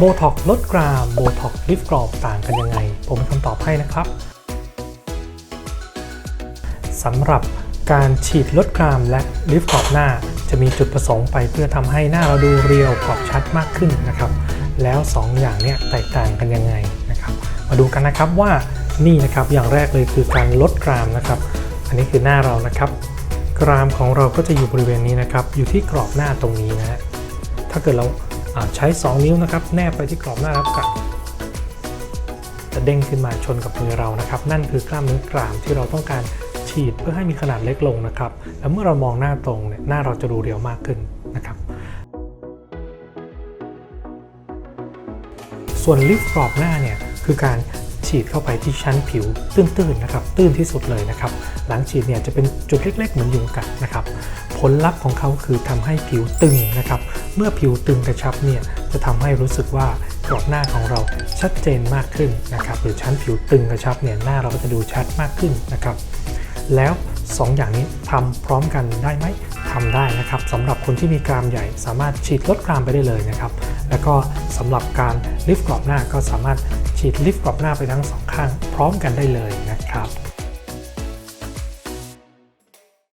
โบท็อกลดกรามโบท็อกลิฟกรอบต่างกันยังไง ผมมีคำตอบให้นะครับสำหรับการฉีดลดกรามและลิฟกรอบหน้า จะมีจุดประสงค์ไปเพื่อทำให้หน้าเราดูเรียวกรอบชัดมากขึ้นนะครับ แล้ว 2 อย่างนี้แตกต่างกันยังไงนะครับ มาดูกันนะครับว่านี่นะครับอย่างแรกเลยคือการลดกรามนะครับ อันนี้คือหน้าเรานะครับ กรามของเราก็จะอยู่บริเวณนี้นะครับ อยู่ที่กรอบหน้าตรงนี้นะฮะถ้าเกิดเรา ใช้ 2 นิ้วนะครับแนบไปที่กรอบหน้าแล้วกัดจะเด้งขึ้นมาชนกับมือเรานะครับ นั่นคือกล้ามเนื้อกรามที่เราต้องการฉีดเพื่อให้มีขนาดเล็กลงนะครับ แล้วเมื่อเรามองหน้าตรงเนี่ยหน้าเราจะดูเรียวมากขึ้นนะครับ ส่วนลิฟต์กรอบหน้าเนี่ยคือการฉีดเข้าไปที่ชั้นผิวตื้นๆนะครับ ตื้นที่สุดเลยนะครับ หลังฉีดเนี่ยจะเป็นจุดเล็กๆ เหมือนยุงกัดนะครับ ผลลัพธ์ของเขาคือทำให้ผิวตึงนะครับ เมื่อผิวตึงกระชับเนี่ยจะทำให้รู้สึกว่ากรอบหน้าของเราชัดเจนมากขึ้นนะครับหรือชั้นผิวตึงกระชับเนี่ยหน้าเราก็จะดูชัดมากขึ้นนะครับ แล้ว 2 อย่างนี้ทำพร้อมกันได้ไหมทำได้นะครับสำหรับคนที่มีกรามใหญ่ สามารถฉีดลดกรามไปได้เลยนะครับ แล้วก็สำหรับการลิฟต์กรอบหน้าก็สามารถฉีดลิฟต์กรอบหน้าไปทั้งสองข้างพร้อมกันได้เลยนะครับ